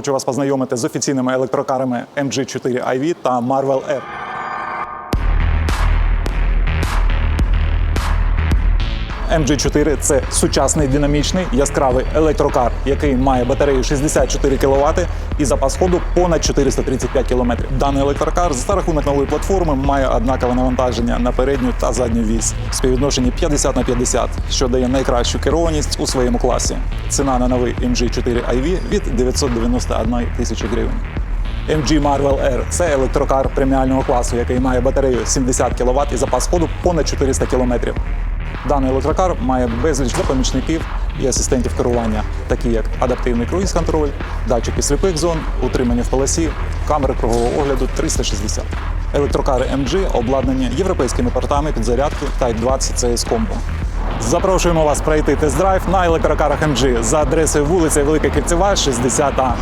Хочу вас познайомити з офіційними електрокарами MG4 iV та Marvel R. MG4 – це сучасний динамічний яскравий електрокар, який має батарею 64 кВт і запас ходу понад 435 км. Даний електрокар за рахунок нової платформи має однакове навантаження на передню та задню вісь в співвідношенні 50 на 50, що дає найкращу керованість у своєму класі. Ціна на новий MG4 iV від 991 тисячі гривень. MG Marvel R – це електрокар преміального класу, який має батарею 70 кВт і запас ходу понад 400 км. Даний електрокар має безліч допомічників і асистентів керування, такі як адаптивний круїз-контроль, датчики сліпих зон, утримання в полосі, камери кругового огляду 360. Електрокари MG обладнані європейськими портами підзарядки Type 20 CS Combo. Запрошуємо вас пройти тест-драйв на електрокарах MG за адресою вулиця Велика Кільцева, 60А.